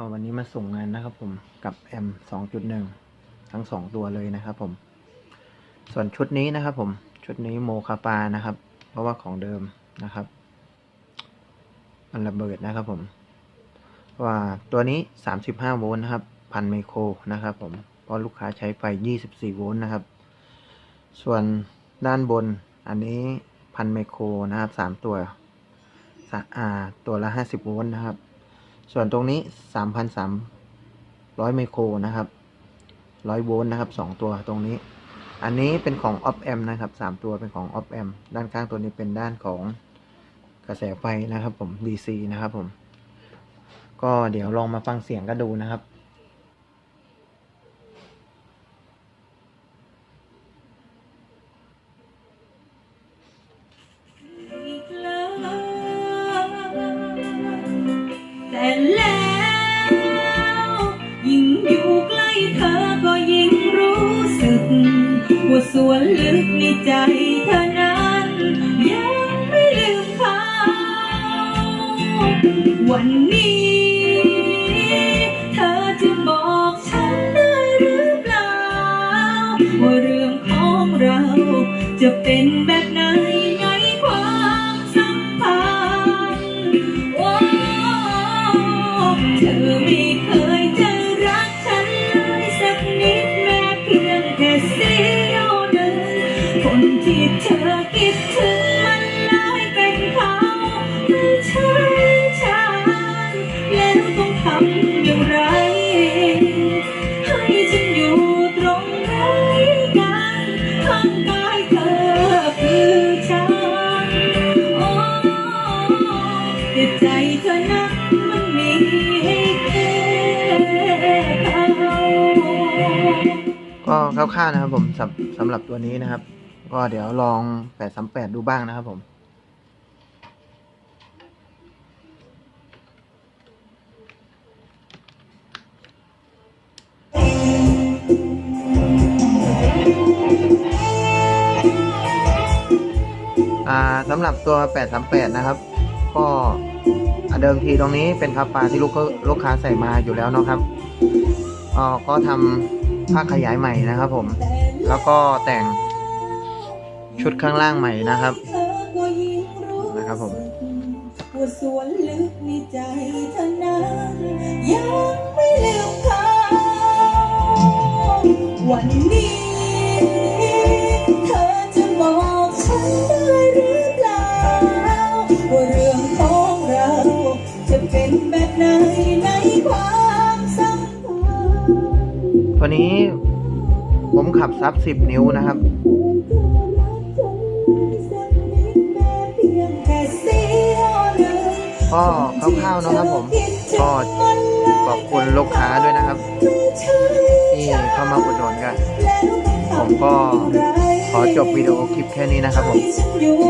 ก็วันนี้มาส่งงานนะครับผมกับแอม2.1 ทั้งสองตัวเลยนะครับผม ส่วนชุดนี้นะครับผม ชุดนี้โมคาปานะครับ เพราะว่าของเดิมนะครับ มันระเบิดนะครับผม ว่าตัวนี้ 35 โวลต์นะครับ พันไมโครนะครับผม เพราะลูกค้าใช้ไฟ 24 โวลต์นะครับ ส่วนด้านบนอันนี้พันไมโครนะครับ 3 ตัวตัวละ 50 โวลต์นะครับ ส่วนตรงนี้ 3,300 ไมโครนะครับ 100 โวลต์นะครับ 2 ตัวตรงนี้ อันนี้เป็นของ op amp นะครับ 3 ตัวเป็นของ op amp ด้านข้างตัวนี้เป็นด้านของกระแสไฟนะครับผม DC นะครับผม ก็เดี๋ยวลองมาฟังเสียงกันดูนะครับ แต่แล้ว ยิ่งอยู่ใกล้เธอก็ยิ่งรู้สึกว่าส่วนลึกในใจเธอนั้น ยังไม่ลืมเขาวันนี้ เธอจะบอกฉันได้หรือเปล่า ว่าเรื่องของเราจะเป็นแบบไหน เธอไม่เคยจะรักฉันเลยสักนิดแม้เพียงแค่เสี้ยวหนึ่งคนที่เธอคิดถึงมันเลยเป็นเขาไม่ใช่ฉันแล้วต้องทำอย่างไร ให้ฉันอยู่ตรงไหนกันข้างกายเธอคือฉันโอ้แต่ใจ คร่าวๆนะครับผมสำสำหรับตัวนี้นะครับ ก็เดี๋ยวลอง838ดูบ้างนะครับผมอ่าสำหรับตัว 838 นะครับ ก็เดิมทีตรงนี้เป็นคาปาที่ลูกลูกค้าใส่มาอยู่แล้วนะครับอ่าก็ทำ ผ้าขยายใหม่นะครับผม แล้วก็แต่งชุดข้างล่างใหม่นะครับนะครับผมว่าส่วนลึกในใจเธอนั้นยังไม่ลืมเขาวันนี้ วนี้ผมขับซับ10นิ้วนะครับ ก็คร่าวๆนะครับผม ก็ขอบคุณลูกค้าด้วยนะครับ ที่เข้ามาอุดหนุนกัน ผมก็ขอจบวิดีโอคลิปแค่นี้นะครับผม